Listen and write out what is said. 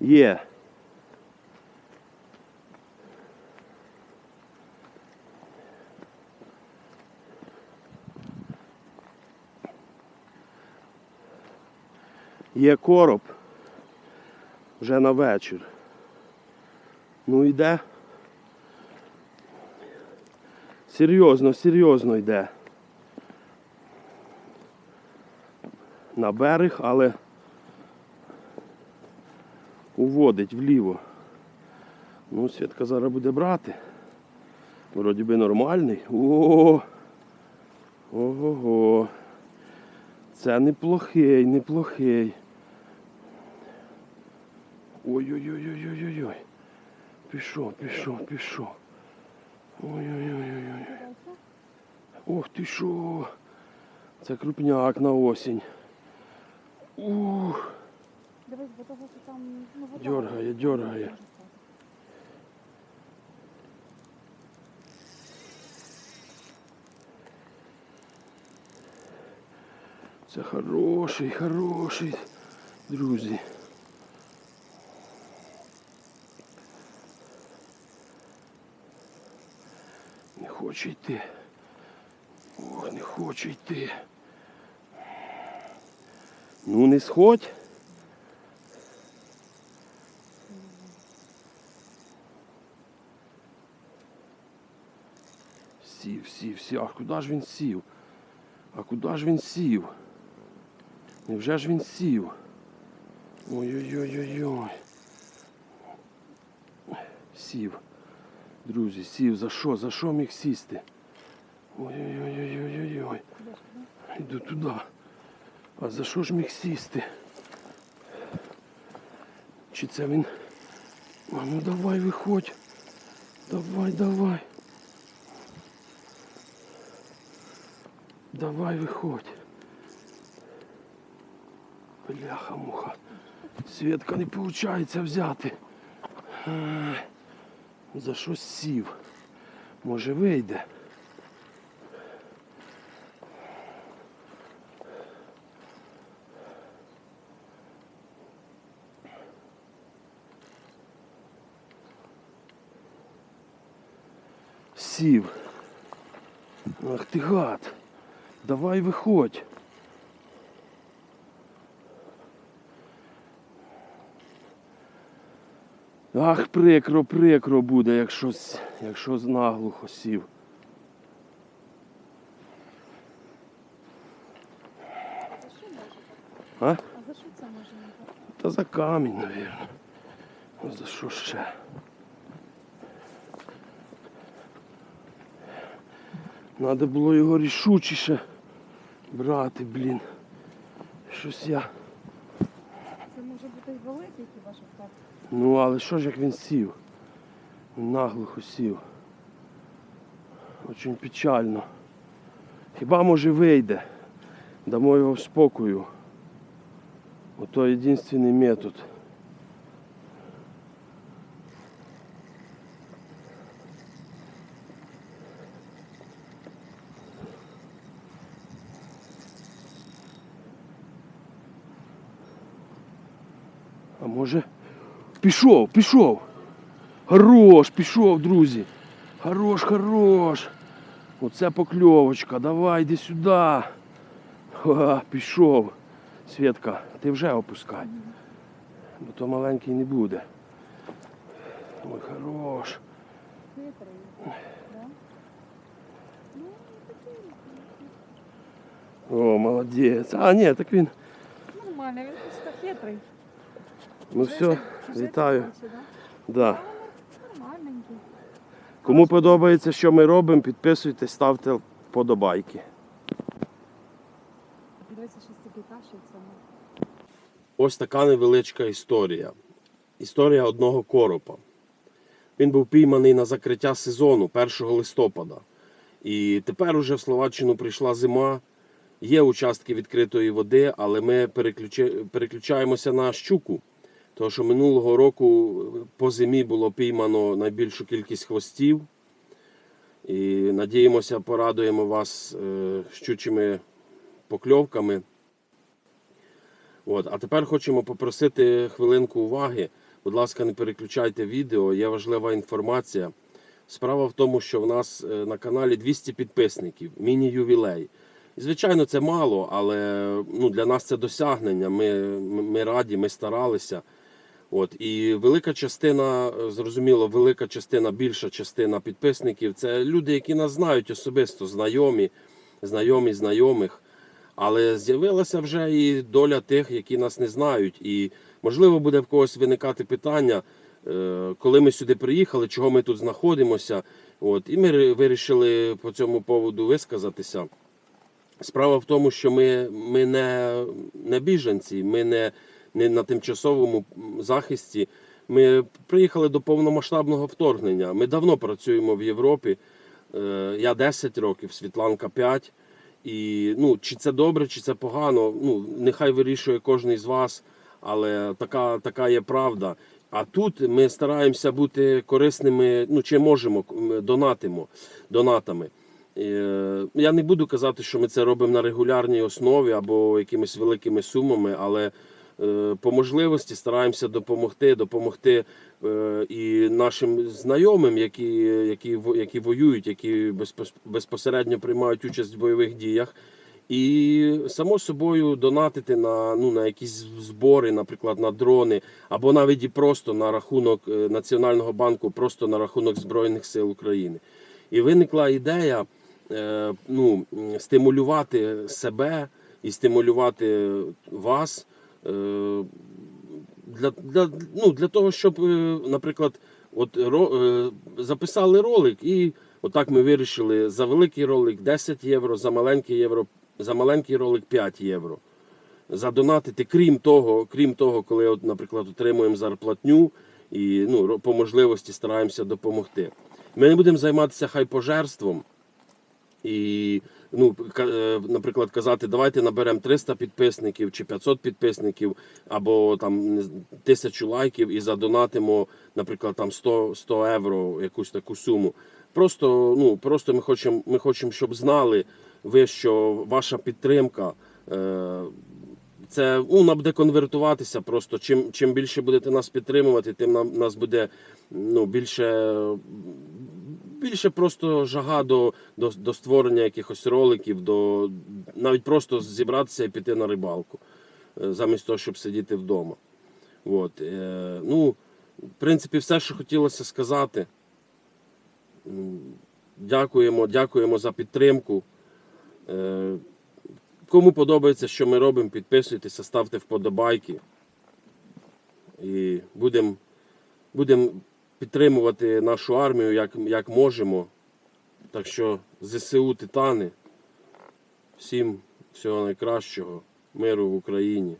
Є. Є короб вже на вечір. Ну йде. Серйозно, серйозно йде. На берег, але уводить вліво. Ну, Святка зараз буде брати. Вроді би нормальний. О! Ого-го. Це неплохий, неплохий. Ой-ой-ой-ой-ой-ой. Пішов, пішов, пішов. Ой-ой-ой-ой-ой. Ох ти що. Це крупняк на осінь. Ух, Дивись, бо того, що там ну, вода. Дьоргає, дьоргає. це хороший, хороший, друзі. Не хоче йти. Ох, не хоче йти. Ну не сходь. Сів, сів, сів. А куди ж він сів? А куди ж він сів? Невже ж він сів? Ой-ой-ой-ой-ой. Сів. Друзі, сів. За що? За що міг сісти? Ой-ой-ой-ой-ой-ой. Йду туди. А за що ж міг сісти? Чи це він. А ну давай виходь. Давай, давай. Давай виходь. Бляха муха. Свідка не виходить взяти. За що сів? Може вийде? Сів. Ах ти гад. Давай виходь. Ах, прикро, прикро буде, якщо, якщо з наглухо сів. А? А за що це може бути? Та за камінь, навірно. Ну, За що ще? Надо було його рішучіше брати, блін. Щось я. Це може бути й великий який ваш так. Ну, але що ж як він сів? Наглухо сів. Очень печально. Хіба може вийде? Дамо його в спокою. Ото єдинственний метод. А може. Пішов, пішов. Хорош, пішов, друзі. Хорош, хорош. Оце покльовочка. Давай, йди сюди. Ха, пішов. Свєтка, ти вже опускай. Бо то маленький не буде. Ой, хорош. Хитрий. Да? Ну, такий О, молодець. А, ні, так він. нормальний, він просто хитрий. Ну все, вітаю. Да. да? Кому подобається, що ми робимо, підписуйтесь, ставте вподобайки. Ось така невеличка історія. Історія одного коропа. Він був пійманий на закриття сезону 1 листопада. І тепер уже в Словаччину прийшла зима. Є участки відкритої води, але ми переключаємося на щуку. Тому що минулого року по зимі було піймано найбільшу кількість хвостів. І надіємося, порадуємо вас е, щучими покльовками. От, а тепер хочемо попросити хвилинку уваги. Будь ласка, не переключайте відео, є важлива інформація. Справа в тому, що в нас е, на каналі 200 підписників, міні-ювілей. Звичайно, це мало, але ну, для нас це досягнення. Ми, ми раді, ми старалися. От і велика частина, е, зрозуміло, велика частина, більша частина підписників це люди, які нас знають особисто, знайомі, знайомі знайомих. Але з'явилася вже і доля тих, які нас не знають. І можливо буде в когось виникати питання, е, коли ми сюди приїхали, чого ми тут знаходимося. От і ми вирішили по цьому поводу висказатися. Справа в тому, що ми, ми не, не біженці, ми не, не на тимчасовому захисті. Ми приїхали до повномасштабного вторгнення. Ми давно працюємо в Європі. Е, Я 10 років, Світланка 5. І ну, чи це добре, чи це погано, ну, нехай вирішує кожен з вас, але така, така є правда. А тут ми стараємося бути корисними, ну чи можемо, донатимо донатами. Е, Я не буду казати, що ми це робимо на регулярній основі або якимись великими сумами, але по можливості стараємося допомогти, допомогти е, і нашим знайомим, які, які, які воюють, які безпос- безпосередньо приймають участь в бойових діях. І само собою донатити на, ну, на якісь збори, наприклад, на дрони, або навіть і просто на рахунок е, Національного банку, просто на рахунок Збройних сил України. І виникла ідея е, ну, стимулювати себе і стимулювати вас е, для, для, ну, для того, щоб, е, наприклад, от, ро, е, записали ролик, і отак ми вирішили за великий ролик 10 євро, за маленький євро, за маленький ролик 5 євро. Задонатити, крім того, крім того, коли, от, наприклад, отримуємо зарплатню і ну, по можливості стараємося допомогти. Ми не будемо займатися хайпожерством і, ну, е, наприклад, казати, давайте наберемо 300 підписників чи 500 підписників, або там тисячу лайків і задонатимо, наприклад, там 100, 100 євро, якусь таку суму. Просто, ну, просто ми хочемо, ми хочемо, щоб знали ви, що ваша підтримка. Е, це ну, вона буде конвертуватися просто. Чим, чим більше будете нас підтримувати, тим нам нас буде ну, більше, більше просто жага до, до, до створення якихось роликів, до навіть просто зібратися і піти на рибалку, е, замість того, щоб сидіти вдома. От, е, ну, в принципі, все, що хотілося сказати. Дякуємо, дякуємо за підтримку. Е, Кому подобається, що ми робимо, підписуйтеся, ставте вподобайки. І будемо будем підтримувати нашу армію як, як можемо. Так що ЗСУ Титани. Всім всього найкращого, миру в Україні.